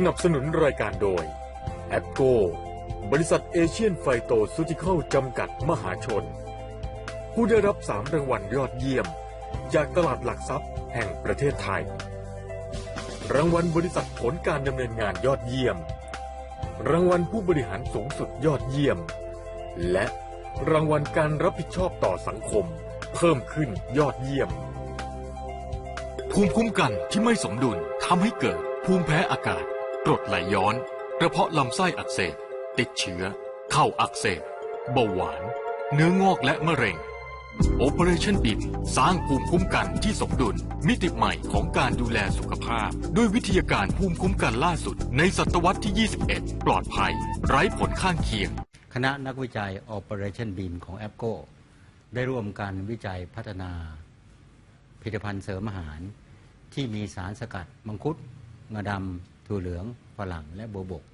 สนับสนุนรายการโดยแอปโกบริษัทเอเชียนไฟโตซูติเคอลจำกัดมหาชน ผู้ได้รับสามรางวัลยอดเยี่ยม จากตลาดหลักทรัพย์แห่งประเทศไทย รางวัลบริษัทผลการดำเนินงานยอดเยี่ยม รางวัลผู้บริหารสูงสุดยอดเยี่ยม และรางวัลการรับผิดชอบต่อสังคม เพิ่มขึ้นยอดเยี่ยม ภูมิคุ้มกันที่ไม่สมดุลทำให้เกิดภูมิแพ้อากาศ กรดไหลย้อนกระเพาะลำไส้อักเสบ ติดเชื้อ เข้าอักเสบ เบาหวาน เนื้องอกและมะเร็ง Operation BIM สร้างภูมิคุ้มกันที่สมดุล มิติใหม่ของการดูแลสุขภาพ ด้วยวิทยาการภูมิคุ้มกันล่าสุด ในศตวรรษที่ 21 ปลอดภัย ไร้ผลข้างเคียง คณะนักวิจัย Operation Beam ของ a p c o ได้ร่วมกันวิจัยพัฒนาผลิตภัณฑ์เสริมอาหาร ที่มีสารสกัดมังคุดงาดำ ถั่วเหลืองฝรั่งและโบวบก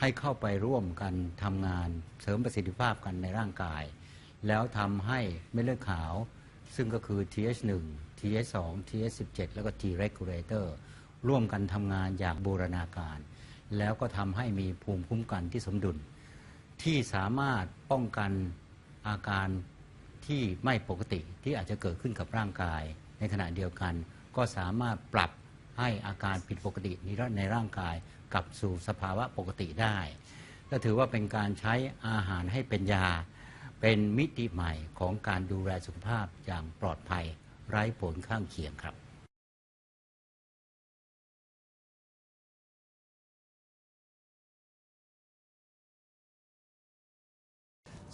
ให้เข้าไปร่วมกันทำงานเสริมประสิทธิภาพกันในร่างกาย แล้วทำให้เม็ดเลือดขาว ซึ่งก็คือ TH1 TH2 TH17 แล้วก็ T regulator ร่วมกันทำงานอย่างบูรณาการ แล้วก็ทำให้มีภูมิคุ้มกันที่สมดุล ที่สามารถป้องกันอาการที่ไม่ปกติที่อาจจะเกิดขึ้นกับร่างกาย ในขณะเดียวกันก็สามารถปรับ ให้อาการผิดปกตินี้ในร่างกายกลับสู่สภาวะปกติได้ ก็ถือว่าเป็นการใช้อาหารให้เป็นยา เป็นมิติใหม่ของการดูแลสุขภาพอย่างปลอดภัยไร้ผลข้างเคียงครับ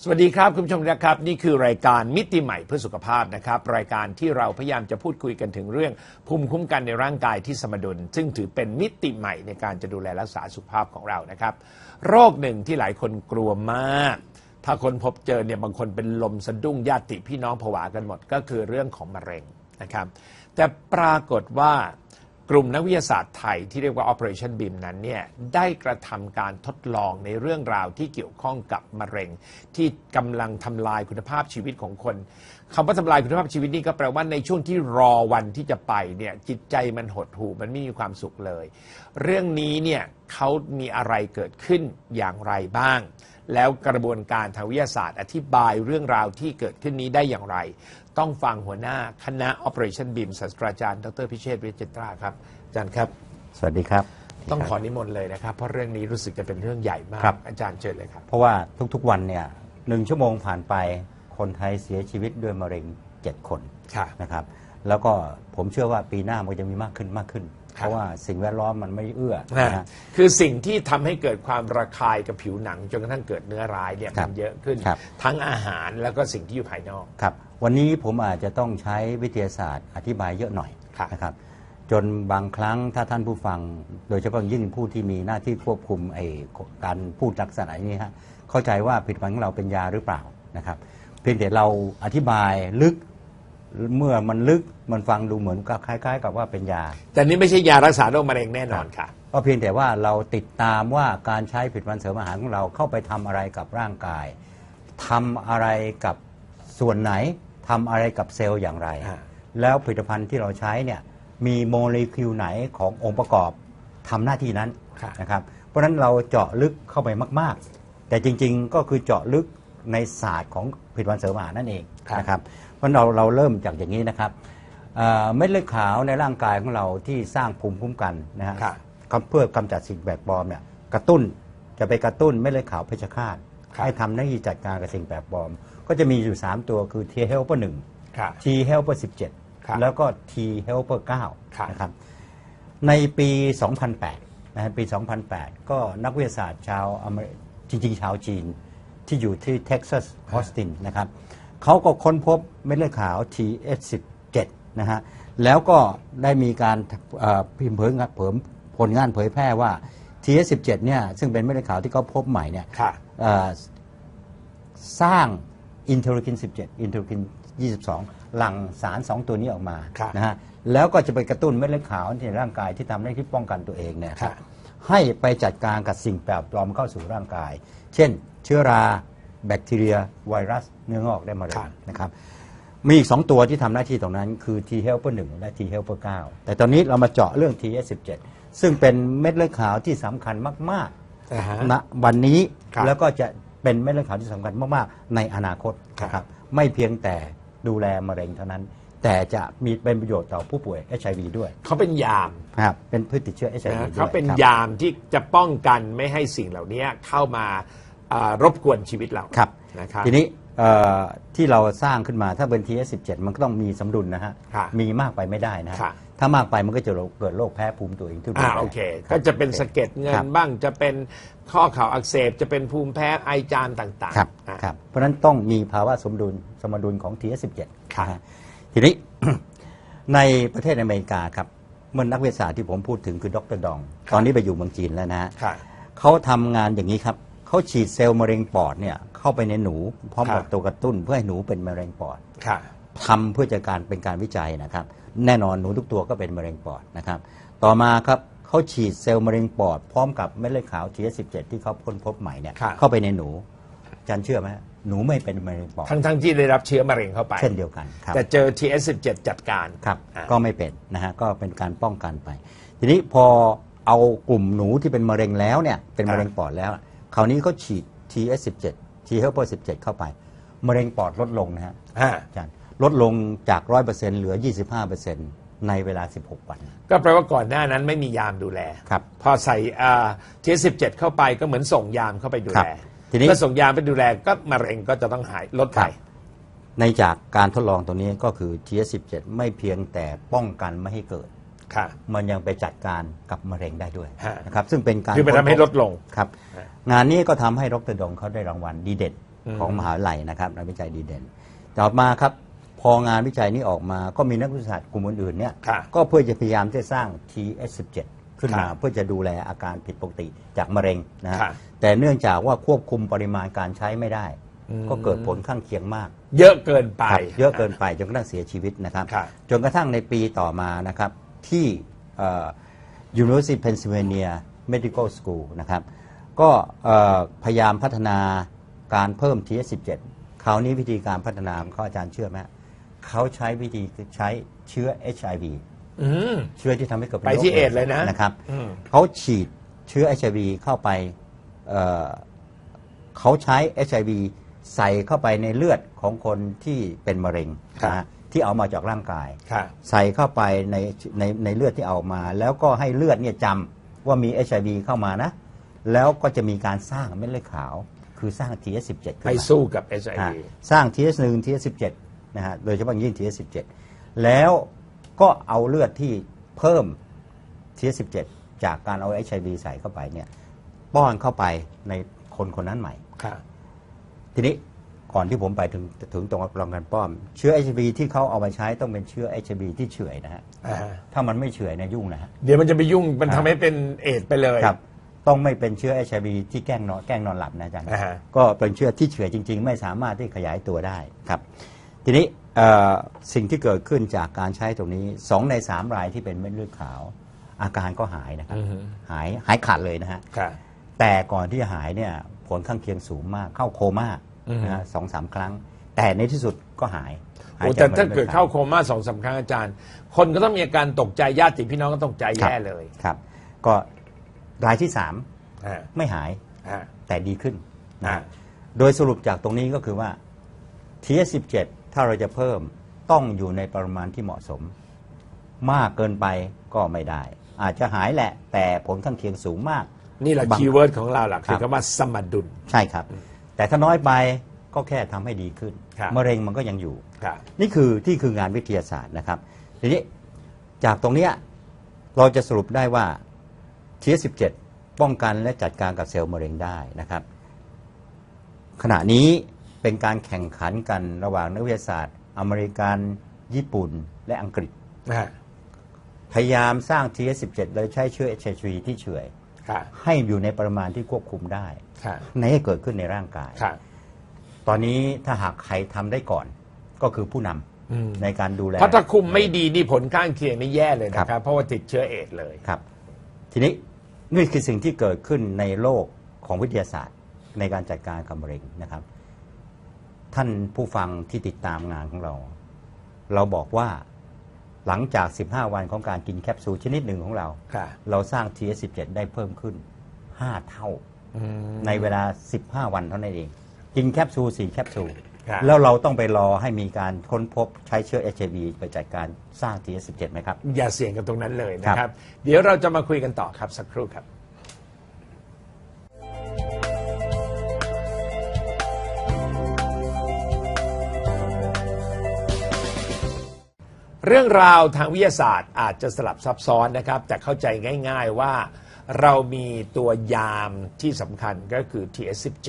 สวัสดีครับ คุณผู้ชมนะครับ นี่คือรายการมิติใหม่เพื่อสุขภาพนะครับ รายการที่เราพยายามจะพูดคุยกันถึงเรื่องภูมิคุ้มกันในร่างกายที่สมดุล ซึ่งถือเป็นมิติใหม่ในการจะดูแลรักษาสุขภาพของเรานะครับ โรคหนึ่งที่หลายคนกลัวมาก ถ้าคนพบเจอเนี่ยบางคนเป็นลมสะดุ้งญาติพี่น้องผวากันหมด ก็คือเรื่องของมะเร็งนะครับ แต่ปรากฏว่า กลุ่มนักวิทยาศาสตร์ไทยที่เรียกว่า Operation BIM นั้นเนี่ยได้กระทำการทดลองในเรื่องราวที่เกี่ยวข้องกับมะเร็ง ที่กำลังทำลายคุณภาพชีวิตของคนคำว่าทำลายคุณภาพชีวิตนี่ก็แปลว่าในช่วงที่รอวันที่จะไปเนี่ยจิตใจมันหดหู่มันไม่มีความสุขเลย เรื่องนี้เนี่ยเขามีอะไรเกิดขึ้นอย่างไรบ้าง แล้วกระบวนการทางวิทยาศาสตร์ อธิบายเรื่องราวที่เกิดขึ้นนี้ได้อย่างไร ต้องฟังหัวหน้าคณะ Operation BIM ศาสตราจารย์ ดรพิเชษฐ์วิจิตราครับอาจารย์ครับ สวัสดีครับต้องขอนิมนต์เลยนะครับ เพราะเรื่องนี้รู้สึกจะเป็นเรื่องใหญ่มากครับ อาจารย์เชิญเลยครับเพราะว่าทุกๆวันเนี่ยหนึ่งชั่วโมงผ่านไปคนไทยเสียชีวิตด้วยมะเร็ง 7 คนค่ะ นะครับแล้วก็ผมเชื่อว่าปีหน้ามันจะมีมากขึ้นมากขึ้นครับ เพราะว่าสิ่งแวดล้อมมันไม่เอื้อนะนะฮะ คือสิ่งที่ทำให้เกิดความระคายกับผิวหนังจนกระทั่งเกิดเนื้อร้ายเนี่ยครัมับนเยอะขึ้น ครับ ทั้งอาหารแล้วก็สิ่งที่อยู่ภายนอก ครับวันนี้ผมอาจจะต้องใช้วิทยาศาสตร์อธิบายเยอะหน่อยครับนะครับจนบางครั้งถ้าท่านผู้ฟัง โดยเฉพาะยิ่งผู้ที่มีหน้าที่ควบคุมไอ้การพูดลักษณะนี้ฮะเข้าใจว่าผลิตภัณฑ์ของเราเป็นยาหรือเปล่านะครับเพียงแต่เราอธิบายลึก เมื่อมันลึกมันฟังดูเหมือนกับคล้าย ๆ กับว่าเป็นยา แต่นี่ไม่ใช่ยารักษาโรคมะเร็งแน่นอนค่ะ ก็เพียงแต่ว่าเราติดตามว่าการใช้ผลิตภัณฑ์เสริมอาหารของเราเข้าไปทำอะไรกับร่างกายทำอะไรกับส่วนไหนทำอะไรกับเซลล์อย่างไร อ่า แล้วผลิตภัณฑ์ที่เราใช้เนี่ยมีโมเลกุลไหนขององค์ประกอบทำหน้าที่นั้น ค่ะ นะครับเพราะฉะนั้นเราเจาะลึกเข้าไปมาก ๆ แต่จริง ๆ ก็คือเจาะลึกในศาสตร์ของผลิตภัณฑ์เสริมอาหารนั่นเอง นะครับเพราะเราเราเริ่มจากอย่างนี้นะครับเอ่อเม็ดเลือดขาวในร่างกายของเราที่สร้างภูมิคุ้มกันนะฮะค่ะก็เพื่อกำจัดสิ่งแปลกปลอมเนี่ยกระตุ้นจะไปกระตุ้นเม็ดเลือดขาวเพชฌฆาตครับให้ทำหน้าที่จัดการกับสิ่งแปลกปลอม ก็จะมีอยู่ 3 ตัวคือ T helper ค่ะ1 T helper ครับ17 แล้วก็ T helper ครับ9นะครับในปี 2008นะฮะปี 2008 ก็นักวิทยาศาสตร์ชาวอเมริจริงๆ ชาวจีนที่อยู่ที่เท็กซัสออสตินนะครับ เขาก็ค้นพบเม็ดเลือดขาว TH17 นะฮะแล้วก็ได้มีการเอ่อพิมพ์เผยงานเผยผลงานเผยแพร่ว่า TH17 เนี่ยซึ่งเป็นเม็ดเลือดขาวที่เขาพบใหม่เนี่ยค่ะเอ่อสร้างอินเทอร์คิน 17 อินเทอร์คิน 22 หลั่งสาร 2 ตัวนี้ออกมาครับนะฮะแล้วก็จะไปกระตุ้นเม็ดเลือดขาวในร่างกายที่ทำหน้าที่ป้องกันตัวเองเนี่ยครับให้ไปจัดการกับสิ่งแปลกปลอมเข้าสู่ร่างกาย เช่น เชื้อรา แบคทีเรียไวรัสเนื้องอกได้มะเร็ครังบนะครับ มีอีก 2 ตัวที่ทำหน้าที่ตรงนั้นคือ T helper 1 และ T helper 9 แต่ตอนนี้เรามาเจาะเรื่อง TS17 ซึ่งเป็นเม็ดเลือดขาวที่สำคัญมากอ่าฮะ ๆณวันนี้ครับ แล้วก็จะเป็นเม็ดเลือดขาวที่สำคัญมากๆในอนาคตครับนะครับไม่เพียงแต่ดูแลมะเร็งเท่านั้น แต่จะมีเป็นประโยชน์ต่อผู้ป่วย HIV ด้วยเขาเป็นยามนะครับเป็นพืชติดเชื้อ HIV นะด้วยเขาเป็นครับ ยามที่จะป้องกันไม่ให้สิ่งเหล่านี้เข้ามาอ่า รบกวนชีวิตเราครับนะครับ ทีนี้เอ่อที่เราสร้างขึ้นมาถ้าเป็น TS17 มันก็ต้องมีสมดุลนะฮะ ค่ะมีมากไปไม่ได้นะค่ะ ถ้ามากไปมันก็จะเกิดโรคแพ้ภูมิตัวเองที่รุนอ่าแรงโอเค รับก็จะเป็นสะเก็ดเงิครันบบ้างจะเป็นข้อเข่าอักเสบจะเป็นภูมิแพ้ไอจามต่างๆครับอ่า ครับเพราะฉะนั้นต้องมีภาวะสมดุลสมดุลของ TS17 ครับนะฮะทีนี้ ในประเทศอเมริกาครับเมื่อนักวิทยาศาสตร์ที่ผมพูดถึงคือดรดองตอนนี้ไปอยู่เมืองจีนแล้วนะฮะค่ะ เขาทำงานอย่างนี้ครับ เขาฉีดเซลล์มะเร็งปอดเนี่ยเข้าไปในหนูพร้อมครักับบตัวกระตุ้นเพื่อให้หนูเป็นมะเร็งปอดค่ะทำเพื่อจะการเป็นการวิจัยนะครับ แน่นอนหนูทุกตัวก็เป็นมะเร็งปอดนะครับ ต่อมาครับเขาฉีดเซลล์มะเร็งปอด พร้อมกับเม็ดเลือดขาว TS17 ที่เขาค้นพบใหม่เนี่ยครับเข้าไปในหนูอาจันเชื่อไหมหนูไม่เป็นมะเร็งปอดทั้งๆที่ได้รับเชื้อมะเร็งเข้าไป เช่นเดียวกันครับแต่เจอ TS17 จัดการครับอ่าก็ไม่เป็นนะฮะก็เป็นการป้องกันไป ทีนี้พอเอากลุ่มหนูที่เป็นมะเร็งแล้วเนี่ยเป็นมะเร็งปอดแล้ว คราวนี้เขาฉีด TS17 T helper 17 เข้าไป มะเร็งปอดลดลงนะฮะอ่าอาจารย์ลดลงจาก 100%เหลือ 25%ในเวลา 16 วัน ก็แปลว่าก่อนหน้านั้นไม่มียามดูแล ครับ พอใส่อ่า TS17 เข้าไปก็เหมือนส่งยามเข้าไปดูแลครับทีนี้ เมื่อส่งยามไปดูแลก็มะเร็งก็จะต้องหายลดไป ในจากการทดลองตัวนี้ก็คือ TS17 ไม่เพียงแต่ป้องกันไม่ให้เกิดค่ะ มันยังไปจัดการกับมะเร็งได้ด้วยฮะนะครับซึ่งเป็นการคือมันทำให้ลดลงครับฮะงานนี้ก็ทำให้ดรดงเขาได้รางวัลดีเด่นอืมของมหาวิทยาลัยนะครับนักวิจัยดีเด่น ต่อมาครับพองานวิจัยนี้ออกมาก็มีนักวิทยาศาสตร์กลุ่มอื่นๆเนี่ยค่ะก็เพื่อจะพยายามที่จะสร้าง TS17 ขึ้นมาค่ะเพื่อจะดูแลอาการผิดปกติจากมะเร็งนะฮะค่ะแต่เนื่องจากว่าควบคุมปริมาณการใช้ไม่ได้อืมก็เกิดผลข้างเคียงมาก เยอะเกินไปครับเยอะเกินไปจนกระทั่งเสียชีวิตนะครับครับจนกระทั่งในปีต่อมานะครับ ที่เอ่อ University of Pennsylvania Medical School นะครับ ก็เอ่อพยายามพัฒนาการเพิ่ม TS17 คราวนี้วิธีการพัฒนาของเขาอาจารย์เชื่อไหมเขาใช้วิธีใช้เชื้อ HIV อืมเชื้อที่ทำให้เกิดป็นไปที่โรคเอดส์เลยนะนะครับอืมเขาฉีดเชื้อ HIV เข้าไปเอ่อเขาใช้ HIV ใส่เข้าไปในเลือดของคนที่เป็นมะเร็งครับนะฮะ ที่เอามาจากร่างกายค่ะใส่เข้าไปในในในเลือดที่เอามา แล้วก็ให้เลือดเนี่ยจำว่ามี HIV เข้ามานะ แล้วก็จะมีการสร้างเม็ดเลือดขาว คือสร้าง TS17 ขึ้นให้มาสู้กับอ่า HIV สร้าง TS1 TS17 นะฮะโดยเฉพาะอย่างยิ่ง TS17 แล้วก็เอาเลือดที่เพิ่ม TS17 จากการเอา HIV ใส่เข้าไปเนี่ยป้อนเข้าไปในคนคนนั้นใหม่ค่ะทีนี้ ก่อนที่ผมไปถึงถึงตรงรองการป้อม เชื้อ HIV ที่เขาเอามาใช้ต้องเป็นเชื้อ HIV ที่เฉื่อยนะฮะอ่าฮะถ้ามันไม่เฉื่อยเนี่ยยุ่งนะฮะ เดี๋ยวมันจะไปยุ่งมันอ่าทำให้เป็นเอดส์ไปเลยครับ ต้องไม่เป็นเชื้อ HIV ที่แกล้งนอนแกล้งนอนหลับนะอาจารย์ อ่าฮะ ก็เป็นเชื้อที่เฉื่อยจริง ๆ ไม่สามารถที่ขยายตัวได้ครับ ทีนี้เอ่อสิ่งที่เกิดขึ้นจากการใช้ตรงนี้สองในสามรายที่เป็นเม็ดเลือดขาว อาการก็หายนะครับ อือฮึ หายหายขาดเลยนะฮะ ค่ะ แต่ก่อนที่จะหายเนี่ยผลข้างเคียงสูงมากเข้าโคม่าอือฮึ นะฮะสองสามครั้ง แต่ในที่สุดก็หายหายโอ้จแต่มะถ้าร็งเกิดลือเข้าโคม่าสองสามครั้งอาจารย์ คนก็ต้องมีอาการตกใจญาติพี่น้องก็ตกใจครับแย่เลยครับ ก็รายที่สามอ่าไม่หายอ่าแต่ดีขึ้นนะอ่าโดยสรุปจากตรงนี้ก็คือว่า TS17 ถ้าเราจะเพิ่มต้องอยู่ในปริมาณที่เหมาะสม มากเกินไปก็ไม่ได้ อาจจะหายแหละ แต่ผลข้างเคียงสูงมาก นี่แหละบางคีย์เวิร์ดของเราหลักครัคือบคำว่าสมดุลใช่ครับ แต่ถ้าน้อยไปก็แค่ทำให้ดีขึ้นครับมะเร็งมันก็ยังอยู่ ครับ นี่คือที่คืองานวิทยาศาสตร์นะครับ ทีนี้จากตรงเนี้ยเราจะสรุปได้ว่า TS17 ป้องกันและจัดการกับเซลล์มะเร็งได้นะครับ ขณะนี้เป็นการแข่งขันกันระหว่างนักวิทยาศาสตร์ อเมริกันญี่ปุ่นและอังกฤษ นะฮะ พยายามสร้าง TS17 โดยใช้เชื้อ HIV ที่เฉื่อยค่ะ ให้อยู่ในปริมาณที่ควบคุมได้ค่ะในให้เกิดขึ้นในร่างกายค่ะตอนนี้ถ้าหากใครทำได้ก่อนก็คือผู้นำอืมในการดูแลเพราะถ้าคุมไม่ดีนี่ผลข้างเคียงนี่แย่เลยนะคครัรับบเพราะว่าติดเชื้อเอดส์เลยครับ ทีนี้นี่คือสิ่งที่เกิดขึ้นในโลกของวิทยาศาสตร์ ในการจัดการกับมะเร็งนะครับ ท่านผู้ฟังที่ติดตามงานของเรา เราบอกว่า หลังจาก 15 วันของการกินแคปซูลชนิดหนึ่งของเรา ค่ะ เราสร้าง TS17 ได้เพิ่มขึ้น 5 เท่า อืม ในเวลา 15 วันเท่านั้นเอง กินแคปซูล4แคปซูล ครับ แล้วเราต้องไปรอให้มีการค้นพบใช้เชื้อ HIV ไปจัดการสร้าง TS17 ไหมครับ อย่าเสี่ยงกันตรงนั้นเลยนะคครัรับบเดี๋ยวเราจะมาคุยกันต่อครับสักครู่ครับ เรื่องราวทางวิทยาศาสตร์อาจจะสลับซับซ้อนนะครับ แต่เข้าใจง่าย ๆว่าเรามีตัวยามที่สำคัญก็คือ TS17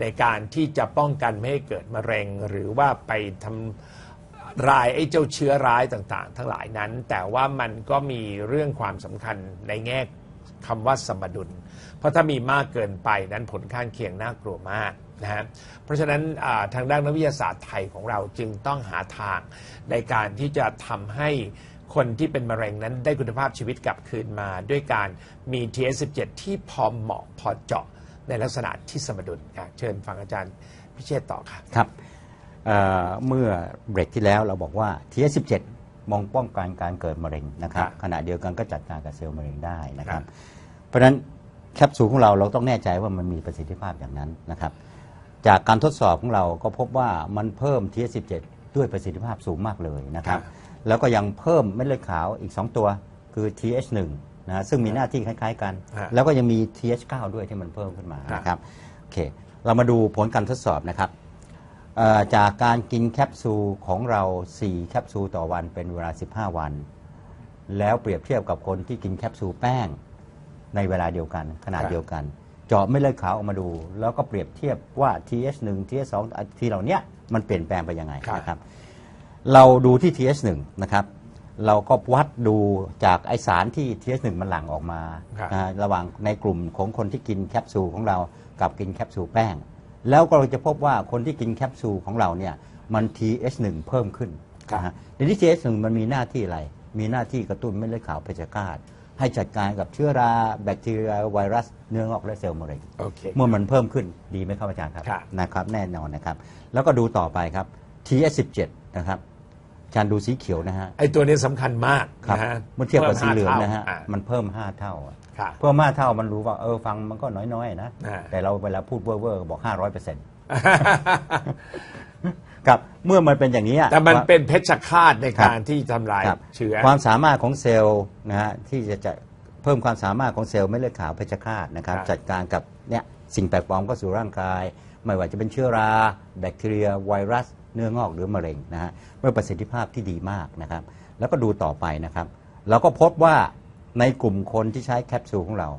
ในการที่จะป้องกันไม่ให้เกิดมะเร็ง หรือว่าไปทำรายไอ้เจ้าเชื้อร้ายต่างๆ ทั้งหลายนั้น แต่ว่ามันก็มีเรื่องความสำคัญในแง่คำว่าสมดุล เพราะถ้ามีมากเกินไปนั้นผลข้างเคียงน่ากลัวมาก นะฮะเพราะฉะนั้นอ่าทางด้านนักวิทยาศาสตร์ไทยของเราจึงต้องหาทางในการที่จะทำให้คนที่เป็นมะเร็งนั้นได้คุณภาพชีวิตกลับคืนมา ด้วยการมี TS17 ที่พอเหมาะพอเจาะในลักษณะที่สมดุลอะเชิญฟังอาจารย์พิเชษฐ์ต่อครับครับเอ่อเมื่อเบรกที่แล้วเราบอกว่า TS17 มองป้องกันการเกิดมะเร็งนะครับครับขณะเดียวกันก็จัดการกับเซลล์มะเร็งได้นะคครัรับบเพราะฉะนั้นแคปซูลของเราเราต้องแน่ใจว่ามันมีประสิทธิภาพอย่างนั้นนะครับ จากการทดสอบของเราก็พบว่ามันเพิ่ม TS17 ด้วยประสิทธิภาพสูงมากเลยนะครับครับแล้วก็ยังเพิ่มเม็ดเลือดขาวอีก 2 ตัวคือ TH1 นะฮะซึ่งมีหน้าที่คล้าย ๆ กันฮะแล้วก็ยังมี TH9 ด้วยที่มันเพิ่มขึ้นมาครับนะครับโอเคเรามาดูผลการทดสอบนะครับเอ่อจากการกินแคปซูลของเรา 4 แคปซูลต่อวันเป็นเวลา 15 วัน แล้วเปรียบเทียบกับคนที่กินแคปซูลแป้งในเวลาเดียวกันขนาดครับเดียวกัน เจาะไม่เลือดขาวออกมาดู แล้วก็เปรียบเทียบว่า TH1 TH2 ทีเหล่าเนี้ยมันเปลี่ยนแปลงไปยังไงครับ นะครับ เราดูที่ TH1 นะครับ เราก็วัดดูจากไอสารที่ TH1 มันหลั่งออกมาครับนะฮะระหว่างในกลุ่มของคนที่กินแคปซูลของเรากับกินแคปซูลแป้ง แล้วก็เราจะพบว่าคนที่กินแคปซูลของเราเนี่ยมัน TH1 เพิ่มขึ้นครับ นะฮะในที่ TH1 มันมีหน้าที่อะไร มีหน้าที่กระตุ้นเม็ดเลือดขาวเพชฌฆาต ให้จัดการกับเชื้อราแบคทีเรียไวรัส เนื้องอกและเซลล์มะเร็งโอเค เมื่อมันเพิ่มขึ้นดีไหมครับอาจารย์ครับครับ นะครับ แน่นอนนะครับ แล้วก็ดูต่อไปครับ TS17 นะครับอาจารย์ดูสีเขียวนะฮะไอ้ตัวนี้สำคัญมากครับนะฮะเมื่อเทียบกับสีเหลืองพิ่มนะฮะห้ามันเพิ่ม 5 เท่าอะเท่าครับเพิ่ม 5 เท่ามันรู้ว่าเออฟังมันก็น้อยๆนะ อ่า แต่เราเวลาพูดเว่อร์ๆบอก 500เปอร์เซ็นต์ ครับเมื่อมันเป็นอย่างนี้อะแต่มันว่าเป็นเพชฌฆาตในครับการที่ทำลายครับเชื้อ ความสามารถของเซลล์นะฮะที่จะจะเพิ่มความสามารถของเซลล์เม็ดเลือดขาวเพชฌฆาตนะครับ ครับจัดการกับเนี่ยสิ่งแปลกปลอมเข้าสู่ร่างกาย ไม่ว่าจะเป็นเชื้อรา แบคทีเรีย ไวรัส เนื้องอกหรือมะเร็งนะฮะด้วยประสิทธิภาพที่ดีมากนะครับ แล้วก็ดูต่อไปนะครับเราก็พบว่าในกลุ่มคนที่ใช้แคปซูลของเรา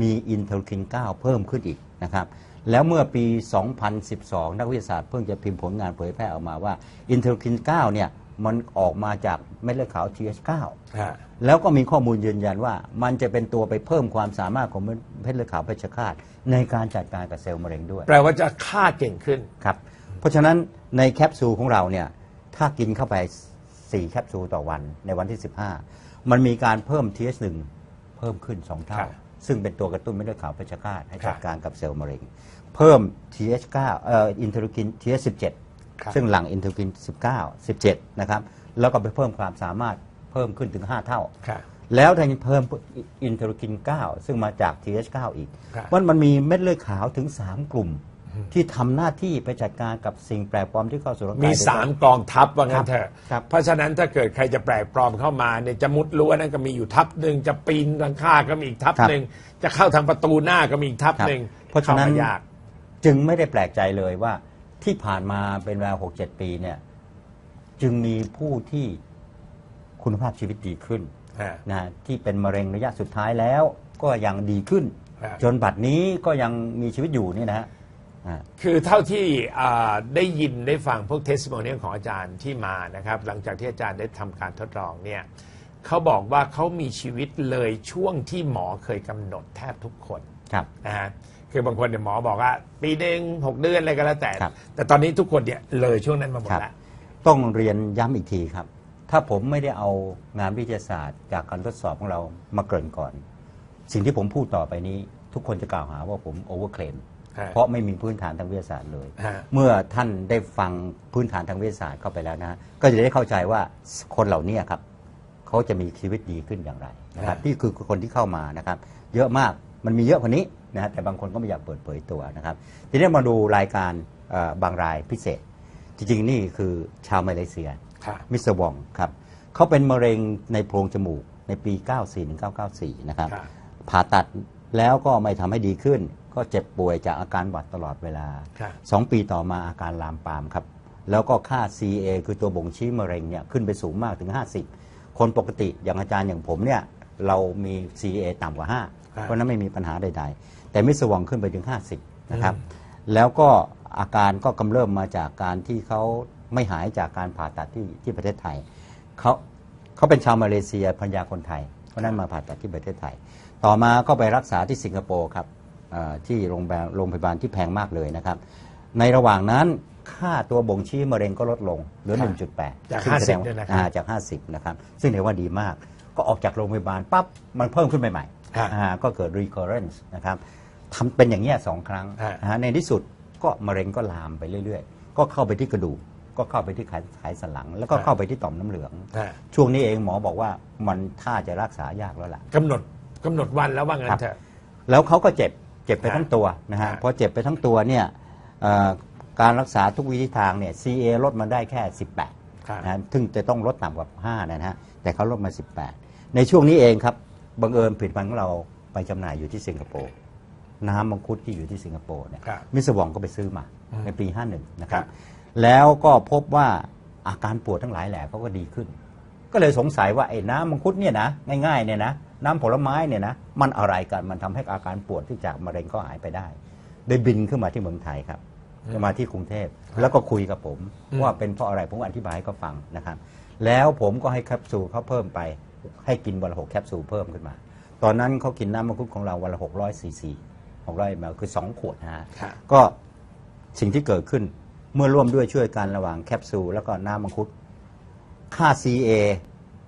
มีอินเทอร์คิน 9 เพิ่มขึ้นอีกนะครับ แล้วเมื่อปี 2012 นักวิทยาศาสตร์เพิ่งจะพิมพ์ผลงานเผยแพร่ออกมาว่าอินเทอร์คิน 9 เนี่ยมันออกมาจากเม็ดเลือดขาว TH9 ฮะแล้วก็มีข้อมูลยืนยันว่า มันจะเป็นตัวไปเพิ่มความสามารถของเม็ดเลือดขาวเพชฌฆาตในการจัดการกับเซลล์มะเร็งด้วย แปลว่าจะฆ่าเก่งขึ้นครับ เพราะฉะนั้นในแคปซูลของเราเนี่ยถ้ากินเข้าไป 4 แคปซูลต่อวันในวันที่ 15 มันมีการเพิ่ม TH1 เพิ่มขึ้น 2 เท่าครับ ซึ่งเป็นตัวกระตุ้นเม็ดเลือดขาวเพชฌฆาตให้ครับจัดการกับเซลล์มะเร็ง เพิ่ม TH9 เอ่ออินเทอร์คิน TH17 ครับซึ่งหลังอินเทอร์คิน 19 17 นะครับ แล้วก็ไปเพิ่มความสามารถเพิ่มขึ้นถึง 5 เท่าครับแล้วถ้ายังเพิ่มอินเทอร์คิน 9 ซึ่งมาจาก TH9 อีกครับมันมันมีเม็ดเลือดขาวถึง 3 กลุ่ม ที่ทำหน้าที่ไปจัดการกับสิ่งแปลกปลอมที่เข้าสู่ร่างกายมีโดยสามกองทัพว่างั้นเถอะครับเพราะฉะนั้นถ้าเกิดใครจะแปลกปลอมเข้ามาเนี่ยจะมุดรั้วนั่นก็มีอยู่ทัพหนึ่งจะปีนหลังคาก็มีอีกทัพครับหนึ่งจะเข้าทางประตูหน้าก็มีอีกทัพครับหนึ่งเพราะฉะนั้นข้มยากจึงไม่ได้แปลกใจเลยว่าที่ผ่านมาเป็นเวลา6-7ปีเนี่ย จึงมีผู้ที่คุณภาพชีวิตดีขึ้นฮะนะที่เป็นมะเร็งระยะสุดท้ายแล้ว ก็ยังดีขึ้นครับจนบัดนี้ก็ยังมีชีวิตอยู่นี่นะฮะอ่า คือเท่าที่อ่าได้ยินได้ฟังพวกเทส i ม o เนียของอาจารย์ที่มานะครับ หลังจากที่อาจารย์ได้ทำการทดลองเนี่ยเขาบอกว่าเขามีชีวิตเลยช่วงที่หมอเคยกำหนดแทบทุกคนครับนะฮะคือบางคนเนี่ยหมอบอกว่า ปีหนึ่งหกเดือนอะไรก็แล้วแต่ครับแต่ตอนนี้ทุกคนเนี่ยเลยช่วงนั้นมาหมดครับแล้วต้องเรียนย้ำอีกทีครับ ถ้าผมไม่ได้เอางานวิทยาศาสตร์ จากการทดสอบของเรามาเกริ่นก่อน สิ่งที่ผมพูดต่อไปนี้ ทุกคนจะกล่าวหาว่าผมโอเวอร์เคลมฮะ เพราะไม่มีพื้นฐานทางวิทยาศาสตร์เลยฮะเมื่อท่านได้ฟังพื้นฐานทางวิทยาศาสตร์เข้าไปแล้วนะฮะก็จะได้เข้าใจว่าคนเหล่านี้ครับเขาจะมีชีวิตดีขึ้นอย่างไรนะครับฮะนี่คือคนที่เข้ามานะครับ เยอะมากมันมีเยอะกว่านี้นะฮะแต่บางคนก็ไม่อยากเปิดเผยตัวนะครับ ทีนี้มาดูรายการเอ่อบางรายพิเศษ จริงๆ นี่คือชาวมาเลเซียค่ะมิสเตอร์วองครับเขาเป็นมะเร็งในโพรงจมูกในปี 94-1994 นะครับครับผ่าตัดแล้วก็ไม่ทำให้ดีขึ้น ก็เจ็บป่วยจากอาการหวัดตลอดเวลา ครับสองปีต่อมาอาการลามปามครับ แล้วก็ค่า CA คือตัวบ่งชี้มะเร็งเนี่ยขึ้นไปสูงมากถึง 50 คนปกติอย่างอาจารย์อย่างผมเนี่ยเรามี CA ต่ำกว่าครับ5เพราะฉะนั้นไม่มีปัญหาใด ๆ แต่มิสวองขึ้นไปถึง 50 นะครับ แล้วก็อาการก็กำเริบมาจากการที่เขาไม่หายจากการผ่าตัดที่ที่ประเทศไทยเขาเขาเป็นชาวมาเลเซียพันยาคนไทยเพราะฉะนั้นมาผ่าตัดที่ประเทศไทย ต่อมาก็ไปรักษาที่สิงคโปร์ครับเอ่อ ที่โรงพยาบาลโรงพยาบาลที่แพงมากเลยนะครับ ในระหว่างนั้นค่าตัวบ่งชี้มะเร็งก็ลดลงเหลือครับ1.8 จากซึ่งแสดง50เนี่ยนะครับอ่าจาก 50 นะครับ ซึ่งถือว่าดีมาก ก็ออกจากโรงพยาบาลปั๊บมันเพิ่มขึ้นไปใหม่ฮะอ่าก็เกิด recurrence นะครับทำเป็นอย่างเงี้ยสองครั้งฮะนะฮะในที่สุดก็มะเร็งก็ลามไปเรื่อยๆ ก็เข้าไปที่กระดูก ก็เข้าไปที่ไขไขสันหลัง แล้วก็เข้าไปที่ต่อมน้ำเหลืองฮะช่วงนี้เองหมอบอกว่ามันท่าจะรักษายากแล้วล่ะกำหนดกำหนดวันแล้วว่างั้นเถอะแล้วเขาก็เจ็บ เจ็บไปฮะทั้งตัวนะฮะฮะพอเจ็บไปทั้งตัวเนี่ยเอ่อการรักษาทุกวิธีทางเนี่ย CA ลดมาได้แค่ 18ครับนะฮะซึ่งจะต้องลดต่ำกว่า 5 นะฮะ แต่เขาลดมา 18 ในช่วงนี้เองครับ บังเอิญผลิตภัณฑ์ของเราไปจำหน่ายอยู่ที่สิงคโปร์ น้ำมังคุดที่อยู่ที่สิงคโปร์เนี่ยครับมิสวองก็ไปซื้อมาอืมในปี 51 นะครัครับบแล้วก็พบว่าอาการปวดทั้งหลายแหล่เขาก็ดีขึ้น ก็เลยสงสัยว่าไอ้น้ำมังคุดเนี่ยนะง่ายๆเนี่ยนะ น้ำผลไม้เนี่ยนะมันอะไรกันมันทำให้อาการปวดที่จากมะเร็งก็หายไปได้เลยบินขึ้นมาที่เมืองไทยครับมาที่กรุงเทพแล้วก็คุยกับผมอืมว่าเป็นเพราะอะไรผมก็อธิบายให้เขาฟังนะครับ แล้วผมก็ให้แคปซูลเขาเพิ่มไป ให้กินวันละหกแคปซูลเพิ่มขึ้นมา ตอนนั้นเขากินน้ำมังคุดของเราวันละหกร้อยซีซีหกร้อยมลคือสองขวดนะฮะครับก็สิ่งที่เกิดขึ้นเมื่อร่วมด้วยช่วยกันระหว่างแคปซูลแล้วก็น้ำมังคุดค่า CA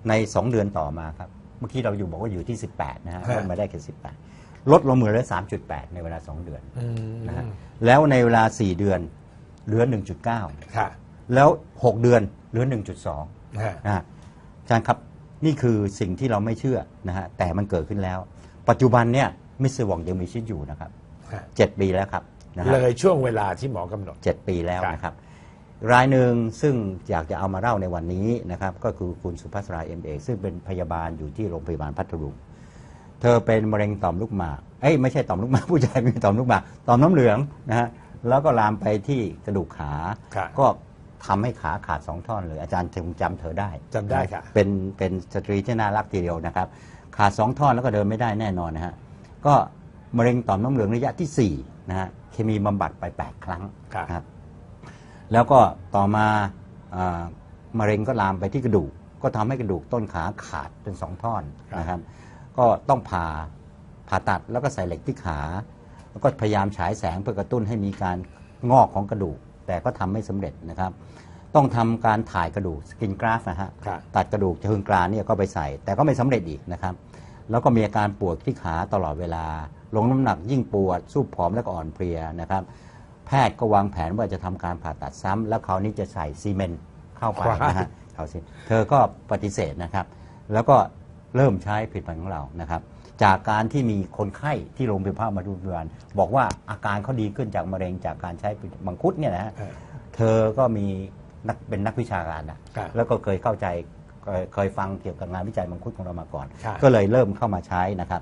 ใน 2 เดือนต่อมาครับ เมื่อกี้เราอยู่บอกว่าอยู่ที่ 18 นะฮะฮะ ลดมาได้แค่ 18 ลดลงเหลือเหลือ 3.8 ในเวลา 2 เดือนอืมนะฮะแล้วในเวลา 4 เดือนเหลือ 1.9 ค่ะแล้ว 6 เดือนเหลือ 1.2 ฮะ นะฮะอาจารย์ครับนี่คือสิ่งที่เราไม่เชื่อนะฮะแต่มันเกิดขึ้นแล้ว ปัจจุบันเนี่ยมิสเตอร์วองยังมีชีวิตอยู่นะครับฮะ เจ็ดปีแล้วครับนะฮะเลยช่วงเวลาที่หมอกำหนด เจ็ดปีแล้วครับนะครับ รายหนึ่งซึ่งอยากจะเอามาเล่าในวันนี้นะครับก็คือคุณสุภัสราเอ็มเอกซึ่งเป็นพยาบาลอยู่ที่โรงพยาบาลพัทลุงเธอเป็นมะเร็งต่อมลูกหมากเอ้ยไม่ใช่ต่อมลูกหมากผู้ชายไม่มีต่อมลูกหมากต่อมน้ำเหลืองนะฮะแล้วก็ลามไปที่กระดูกขาครับก็ทำให้ขาขาดสองท่อนเลย อาจารย์คงจำเธอได้จำได้ค่ะเป็นเป็นสตรีที่น่ารักทีเดียวนะครับ ขาดสองท่อนแล้วก็เดินไม่ได้แน่นอนนะฮะก็มะเร็งต่อมน้ำเหลืองระยะที่สี่นะฮะเคมีบำบัดไปแปดครั้งครับนะครับ แล้วก็ต่อมาอ่ามะเร็งก็ลามไปที่กระดูก ก็ทำให้กระดูกต้นขาขาดเป็นสองท่อนครับนะครับ ก็ต้องผ่าผ่าตัดแล้วก็ใส่เหล็กที่ขา แล้วก็พยายามฉายแสงเพื่อกระตุ้นให้มีการงอกของกระดูก แต่ก็ทำไม่สำเร็จนะครับ ต้องทำการถ่ายกระดูกสกินกราฟนะฮะครับตัดกระดูกเชิงกรานเนี่ยก็ไปใส่ แต่ก็ไม่สำเร็จอีกนะครับ แล้วก็มีอาการปวดที่ขาตลอดเวลา ลงน้ำหนักยิ่งปวด สู้ผอมแล้วก็อ่อนเพลียนะครับ แพทย์ก็วางแผนว่าจะทำการผ่าตัดซ้ำแล้วคราวนี้จะใส่ซีเมนต์เข้าไปนะฮะเอาสิเธอก็ปฏิเสธนะครับ แล้วก็เริ่มใช้ผลิตภัณฑ์ของเรานะครับ จากการที่มีคนไข้ที่โรงพยาบาลมาดูพยาบาลบอกว่าอาการเขาดีขึ้นจากมะเร็งจากการใช้มังคุดเนี่ยนะฮะเออเธอก็มีนักเป็นนักวิชาการนะครับแล้วก็เคยเข้าใจเคยเคยฟังเกี่ยวกับงานวิจัยมังคุดของเรามาก่อนครับก็เลยเริ่มเข้ามาใช้นะครับ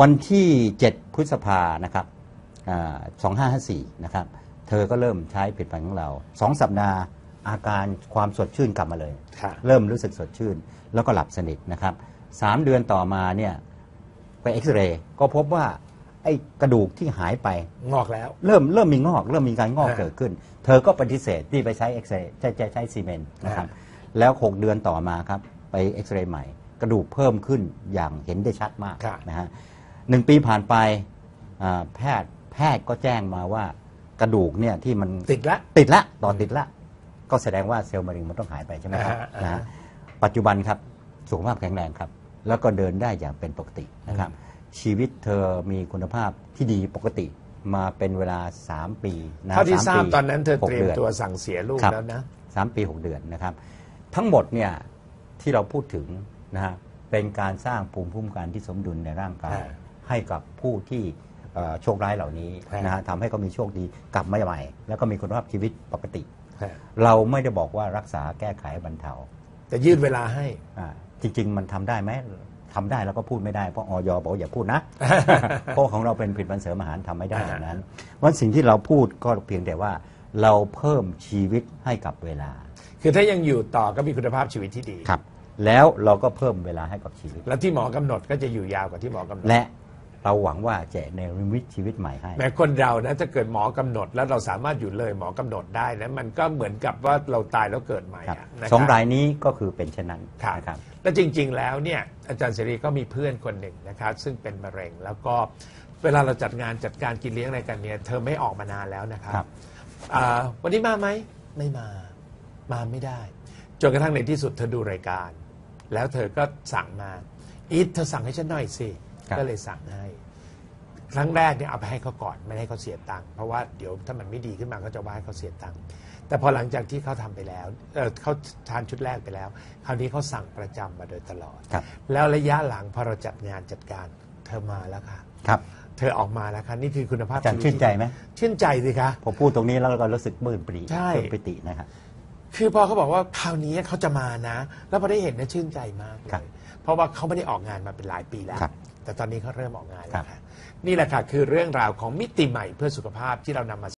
วันที่ 7 พฤษภานะครับอ่า 2554 นะครับ เธอก็เริ่มใช้ผลิตภัณฑ์ของเราสองสัปดาห์อาการความสดชื่นกลับมาเลยค่ะเริ่มรู้สึกสดชื่น แล้วก็หลับสนิทนะครับสามเดือนต่อมาเนี่ยไปเอ็กซเรย์ก็พบว่าไอ้กระดูกที่หายไป งอกแล้ว เริ่มเริ่มมีงอก เริ่มมีการงอกฮะเกิดขึ้น เธอก็ปฏิเสธที่ไปใช้เอ็กซเรย์ใช้ใช้ใช้ซีเมนต์นะครับฮะแล้ว 6 เดือนต่อมาครับ ไปเอ็กซเรย์ใหม่ กระดูกเพิ่มขึ้นอย่างเห็นได้ชัดมากครับ นะฮะหนึ่งปีผ่านไปอ่าแพทย์แพทย์ก็แจ้งมาว่ากระดูกเนี่ยที่มันติดละ ติดละต่อติดละ ก็แสดงว่าเซลล์มะเร็งมันต้องหายไปใช่ไหมครับอ่าฮะอ่าฮะนะฮะปัจจุบันครับสุขภาพแข็งแรงครับ แล้วก็เดินได้อย่างเป็นปกตินะครับ ชีวิตเธอมีคุณภาพที่ดีปกติมาเป็นเวลา 3 ปีนะเท่าที่สมทราบปีตอนนั้นเธอหกเตรียมดืน ตัวสั่งเสียลูกครับ แล้วนะ สามปี6เดือนนะครับ ทั้งหมดเนี่ยที่เราพูดถึงนะฮะเป็นการสร้างภูมิคุ้มกันที่สมดุลในร่างกาย อ่าให้กับผู้ที่เอ่อ โชคร้ายเหล่านี้ครับนะฮะทำให้เขามีโชคดีกลับมาใหม่ แล้วก็มีคุณภาพชีวิตปกติฮะเราไม่ได้บอกว่ารักษาแก้ไขบรรเทาแต่ยืดเวลาให้อ่าจริง ๆ มันทำได้ไหมทำได้แล้วก็พูดไม่ได้เพราะออยบอกว่าอย่าพูดนะเพราะของเราเป็นผลิตภัณฑ์เสริมอาหารทำไม่ได้อย่างนั้นวันสิ่งที่เราพูดก็เพียงแต่ว่าเราเพิ่มชีวิตให้กับเวลา คือถ้ายังอยู่ต่อก็มีคุณภาพชีวิตที่ดีครับ แล้วเราก็เพิ่มเวลาให้กับชีวิต แล้วที่หมอกำหนดก็จะอยู่ยาวกว่าที่หมอกำหนดและ เราหวังว่าจะในวิตชีวิตใหม่ให้แม้คนเรานะถ้าเกิดหมอกำหนดแล้วเราสามารถอยู่เลยหมอกำหนดได้นะมันก็เหมือนกับว่าเราตายแล้วเกิดใหม่ครับอะนะคสองบรายนี้ก็คือเป็นเช่นนั้นครับนะครับและจริง ๆ แล้วเนี่ยอาจารย์เสรีก็มีเพื่อนคนหนึ่งนะครับซึ่งเป็นมะเร็งแล้วก็เวลาเราจัดงานจัดการกินเลี้ยงอะไรกันเนี่ยเธอไม่ออกมานานแล้วนะครับครับอ่าวันนี้มาไหมไม่มามาไม่ได้จนกระทั่งในที่สุดเธอดูรายการ แล้วเธอก็สั่งมาอีทเธอสั่งให้ฉันหน่อยสิ ครับ ก็เลยสั่งให้ ครั้งแรกเนี่ยเอาไปให้เขาก่อนไม่ให้เขาเสียตังค์เพราะว่าเดี๋ยวถ้ามันไม่ดีขึ้นมาเขาจะว่าให้เขาเสียตังค์แต่พอหลังจากที่เขาทำไปแล้วเอ่อเขาทานชุดแรกไปแล้ว คราวนี้เขาสั่งประจำมาโดยตลอด ครับ แล้วระยะหลังพอเราจัดงานจัดการเธอมาแล้วค่ะ ครับเธอออกมาแล้วค่ะนี่คือคุณภาพอาจารย์ชีวิตชื่นใจไหมชื่นใจสิคะพอพูดตรงนี้แล้วก็รู้สึกปลื้มปรีใช่ ปลื้มปิตินะครับ คือพอเขาบอกว่าคราวนี้เขาจะมานะ แล้วพอได้เห็นนะชื่นใจมากเลครับยเพราะว่าเขาไม่ได้ออกงานมาเป็นหลายปีแล้ว ครับ แต่ตอนนี้เขาเริ่มออกงานครัแล้วบค่ะนี่แหละค่ะคือเรื่องราวของมิติใหม่เพื่อสุขภาพที่เรานำมา